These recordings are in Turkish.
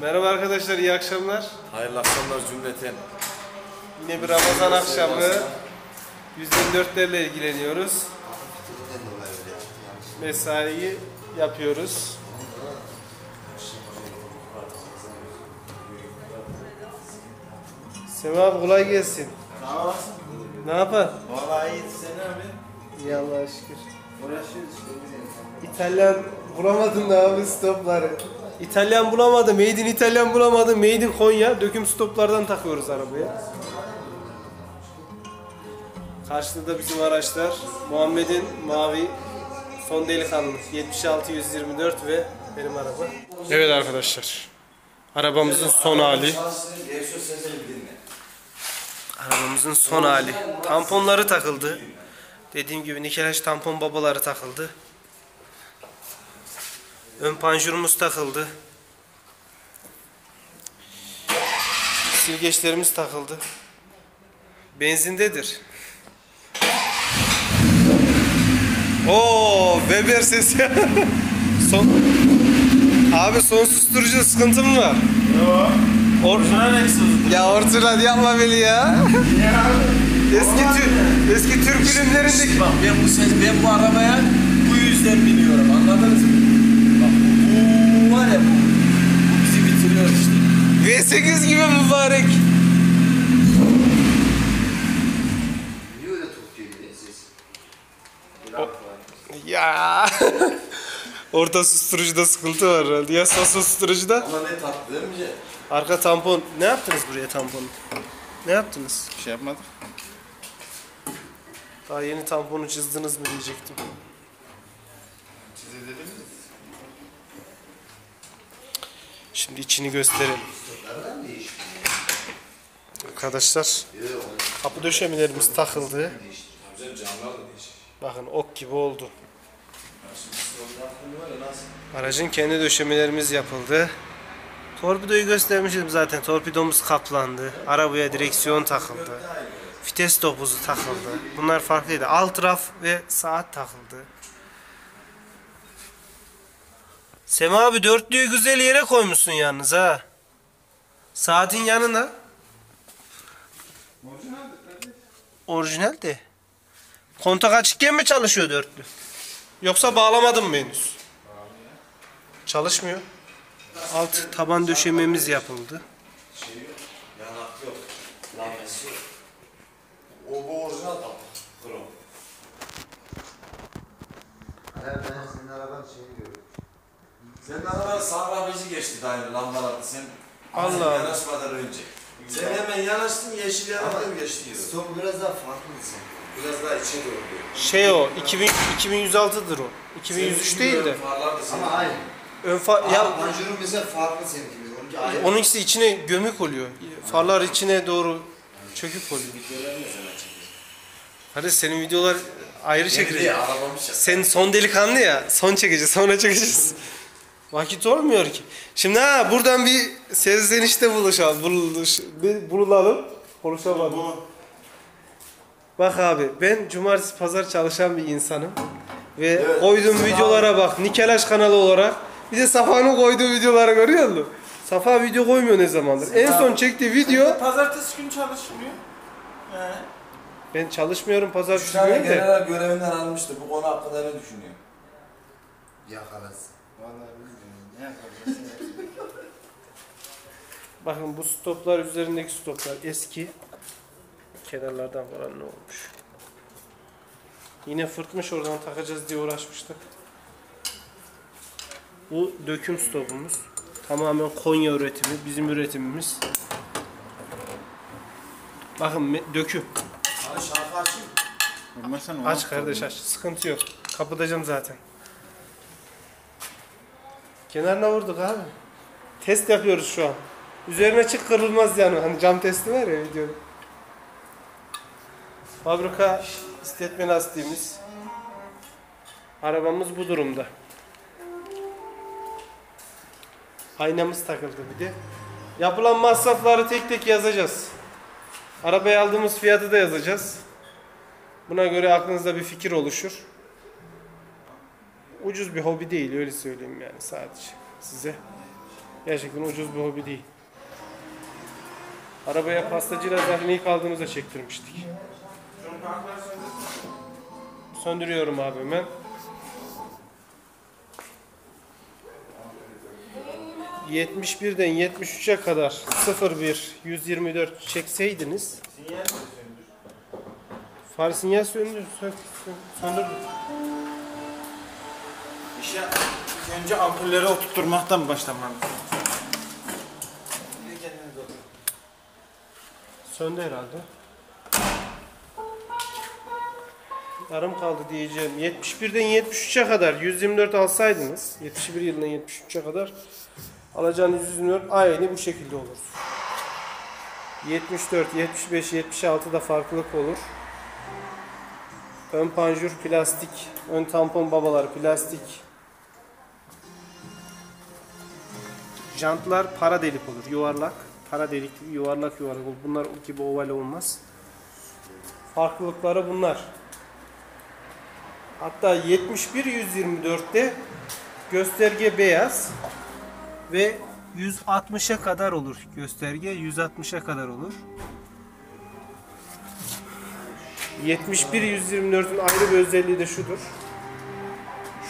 Merhaba arkadaşlar, iyi akşamlar. Hayırlı akşamlar cümleten. Yine bir Ramazan akşamı 124'lerle ilgileniyoruz. Mesaiyi yapıyoruz. Sema abi kolay gelsin. Sağ olasın. Ne yapar? Vallahi iyi sen abi. İyi Allah'a şükür. Uğraşıyoruz. İtalyan bulamadım da abi stopları. İtalyan bulamadım. Made in İtalyan bulamadım. Made in Konya. Döküm stoplardan takıyoruz arabaya. Karşıda da bizim araçlar. Muhammed'in mavi son delikanlı 76 124 ve benim araba. Evet arkadaşlar. Arabamızın son hali. Arabamızın son hali. Tamponları takıldı. Dediğim gibi nikelaj tampon babaları takıldı. Ön panjurumuz takıldı. Silgeçlerimiz takıldı. Benzindedir. Oo, Weber sesi. son Abi son susturucu sıkıntım var. Orijinal egzoz. Ya orijinal yapma beni ya. eski Türk eski Türk filmlerindeki Bak ben bu ses, ben bu arabaya bu yüzden biniyorum anladınız mı? Bak bu var ya bu, bu bizi bitiriyor işte. V8 gibi mübarek. Ses? Ya. Orta susturucuda sıkıntı var herhalde. Ya sağ susturucuda. Ama ne tatlı değil mi? Arka tampon. Ne yaptınız buraya tamponu? Ne yaptınız? Bir şey yapmadık. Daha yeni tamponu çizdiniz mi diyecektim. Çizelim mi? Şimdi içini gösterelim. Arkadaşlar kapı döşemelerimiz takıldı. Bakın ok gibi oldu. Aracın kendi döşemelerimiz yapıldı. Torpidoyu göstermiştim zaten. Torpidomuz kaplandı. Arabaya direksiyon takıldı. Vites topuzu takıldı. Bunlar farklıydı. Alt raf ve saat takıldı. Sema abi dörtlüyü güzel yere koymuşsun yalnız ha. Saatin yanına. Orijinal de. Kontak açıkken mi çalışıyor dörtlü? Yoksa bağlamadın mı henüz? Çalışmıyor. Alt taban döşememiz yapıldı. Yanak yok. Lamesi yok. O bu orijinal tatlı. Krom. Hayır ben senin arabanın şeyini görüyorum. Senin araban sağ bizi geçti daire lambalarda sen Allah. yanaşmadan önce. Sen hemen yanaştın yeşil yanaktan geçti yürü. Stop biraz daha farklı sen. Biraz daha içe doğru diyor. Şey o 2000 2106'dır o. 2103 değil de. Farlar da senin. Ama aynı. Ön far Ya panjurun mesela farklı senin gibi. Onunki aynı. onunkisi içine gömük oluyor. Farlar içine doğru çökük oluyor. Hadi senin videolar ayrı çekilecek. arabamı çek. Sen son delikanlı ya. Son çekeceğiz, sonra çekeceğiz. Vakit olmuyor ki. Şimdi ha buradan bir serzenişte buluşalım. Buluş, bir bululalım. Konuşamadım. Bak abi ben cumartesi pazar çalışan bir insanım. Ve Evet, koyduğum videolara bak. Nikelaş kanalı olarak. Bir de Safa'nın koyduğu videoları görüyor musun? Safa video koymuyor ne zamandır. En son çektiği video Pazartesi günü çalışmıyor. He. ben çalışmıyorum üç pazartesi tane günü de. general görevinden almıştı. Bu konu hakkında ne düşünüyor? Yakalasın. Vallahi. Ne? Bakın bu stoplar üzerindeki stoplar eski. Kenarlardan falan ne olmuş. Yine fırtmış oradan takacağız diye uğraşmıştık. Bu döküm stopumuz. Tamamen Konya üretimi, bizim üretimimiz. Bakın döküm. Hani şarkı açayım. Aç kardeş aç. Sıkıntı yok. Kapatacağım zaten. Kenarına vurduk abi. Test yapıyoruz şu an. Üzerine çık kırılmaz yani. Hani cam testi var ya videoda. Fabrika istetme lastiğimiz. Arabamız bu durumda. Aynamız takıldı bir de. Yapılan masrafları tek tek yazacağız. Arabaya aldığımız fiyatı da yazacağız. Buna göre aklınızda bir fikir oluşur. Ucuz bir hobi değil öyle söyleyeyim yani sadece size. Gerçekten ucuz bir hobi değil. Arabaya pastacıyla zaten ilk aldığımızda çektirmiştik. Söndürüyorum abi hemen. ...71'den 73'e kadar 01 124 çekseydiniz... Far sinyal söndür, sö- sö- önce ampulleri oturtmaktan başlamam. Söndü herhalde. Yarım kaldı diyeceğim. 71'den 73'e kadar 124 alsaydınız 71 yılından 73'e kadar alacağınız 124 aynı bu şekilde olur. 74, 75, 76 da farklılık olur. Ön panjur plastik, ön tampon babalar plastik. Jantlar para delik olur, yuvarlak. Para delik, yuvarlak yuvarlak olur. Bunlar gibi oval olmaz. Farklılıkları bunlar. Hatta 71 124'te gösterge beyaz ve 160'a kadar olur gösterge 160'a kadar olur. 71 124'ün ayrı bir özelliği de şudur.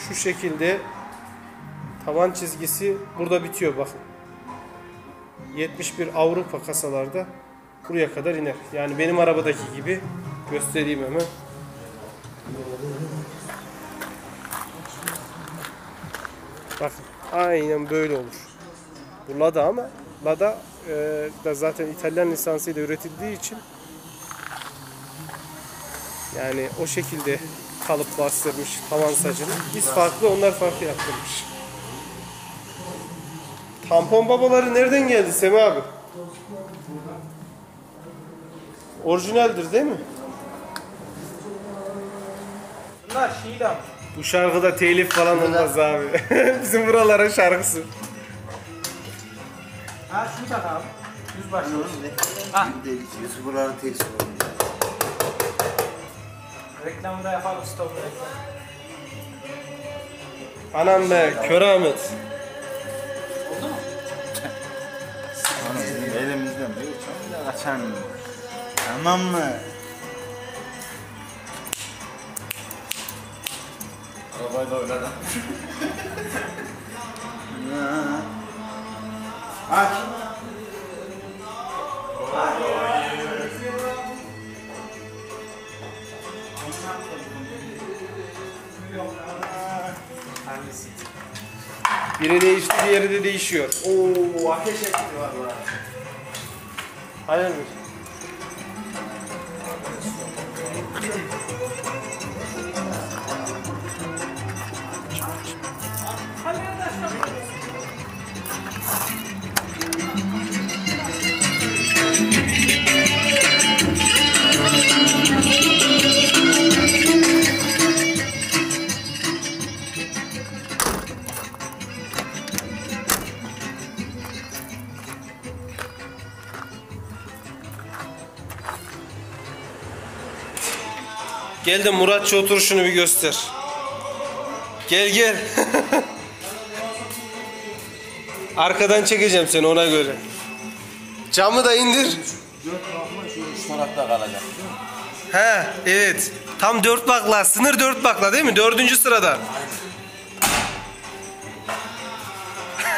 Şu şekilde tavan çizgisi burada bitiyor bakın. 71 Avrupa kasalarda buraya kadar iner. Yani benim arabadaki gibi göstereyim hemen. Bakın aynen böyle olur. Bu Lada ama Lada e, da zaten İtalyan lisansıyla üretildiği için yani o şekilde kalıp bastırmış tavan sacını. Biz farklı onlar farklı yaptırmış. Tampon babaları nereden geldi Semi abi? Orijinaldir değil mi? Bunlar Şii'den. Bu şarkıda telif falan olmaz abi. Bizim buraların şarkısı. Ha şunu tak abi. Düz başlıyoruz. Ha. Yusuf buraları teyze olmuş. Reklamı da yapalım stop reklam. Anam be kör Ahmet. Kaçan. Tamam mı? Arabayı da oynadım. Aç. Biri değişti diğeri de değişiyor. Oo ateş etti 알려주세요. Gel de Muratçı oturuşunu bir göster. Gel gel. Arkadan çekeceğim seni ona göre. Camı da indir. Üç tarafta kalacak. He evet. Tam dört bakla. Sınır dört bakla değil mi? Dördüncü sırada.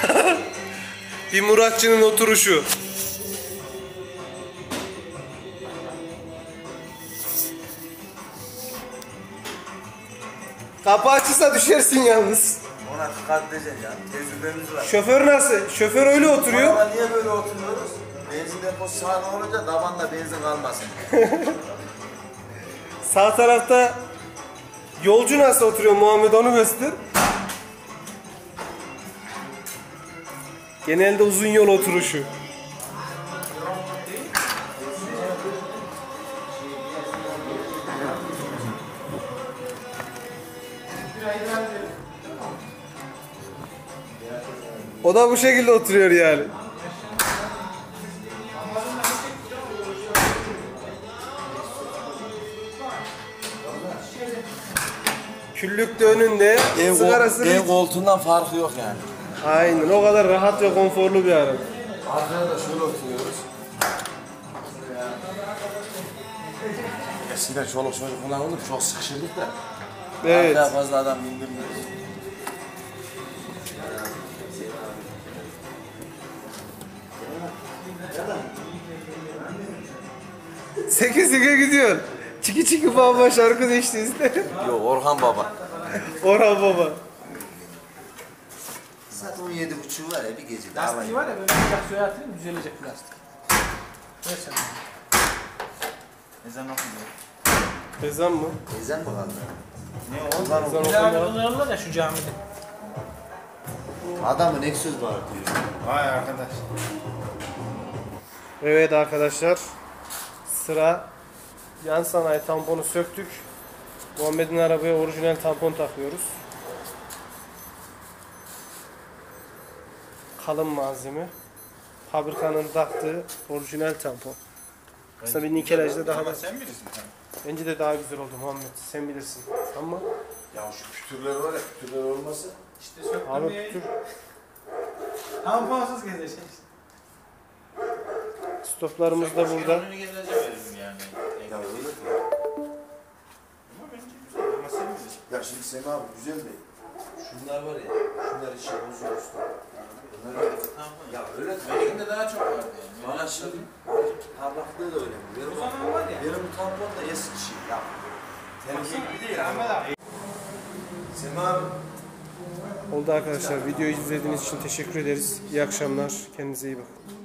bir Muratçı'nın oturuşu. Kapı açılsa düşersin yalnız. Ona dikkat edeceksin ya. Tecrübemiz var. Şoför nasıl? Şoför öyle oturuyor. Ama niye böyle oturuyoruz? Benzin deposu sağlam olunca tabanda benzin kalmasın. Sağ tarafta yolcu nasıl oturuyor Muhammed onu göster. Genelde uzun yol oturuşu. O da bu şekilde oturuyor yani. Küllük de önünde, Ev, sigarası ev koltuğundan farkı yok yani. Aynen o kadar rahat ve konforlu bir araba. Arkaya da şöyle oturuyoruz. Eskiden çoluk çocuk falan olur çok sıkışırdık da. Evet. Arkaya fazla adam bindirmiyoruz. Seke seke gidiyor. Çiki çiki baba şarkı değişti işte. Yok Orhan Baba. Orhan baba. Zaten 17 buçuğu var ya bir gece. Lastiği var ya böyle bir suya atayım düzelecek plastik. Ver sen. Ezan okunuyor. Ezan mı? Ezen mi kaldı? Ne o? Ezan daha okunuyor. kullanırlar ya şu camide. Adamın ek söz var diyor. Vay arkadaş. Evet arkadaşlar. Sıra yan sanayi tamponu söktük. Muhammed'in arabaya orijinal tampon takıyoruz. Kalın malzeme. Fabrikanın taktığı orijinal tampon. Aslında bir nikelajda daha da Sen bilirsin sen. bence de daha güzel oldu Muhammed. Sen bilirsin. Ama Ya şu pütürler var ya pütürler olmasa. İşte söktüm abi ya. tür Tamponsuz gezeceksin. stoplarımız da burada. Önünü yani. Ya öyle mi? Ama bence güzel ama sen bilirsin. Ya şimdi Semih abi güzel de. Şunlar var ya. Şunlar işe bozuyor usta. Bunlar Tamam. Ya öyle de. Benimkinde daha çok vardı yani. Bana şimdi parlaklığı da önemli. Benim, O zaman var ya. benim bu tampon da eski şey. Ya. Tehlike gibi değil Ahmet ama. abi. Semih abi. Oldu arkadaşlar. Videoyu izlediğiniz için teşekkür ederiz. İyi akşamlar. Kendinize iyi bakın.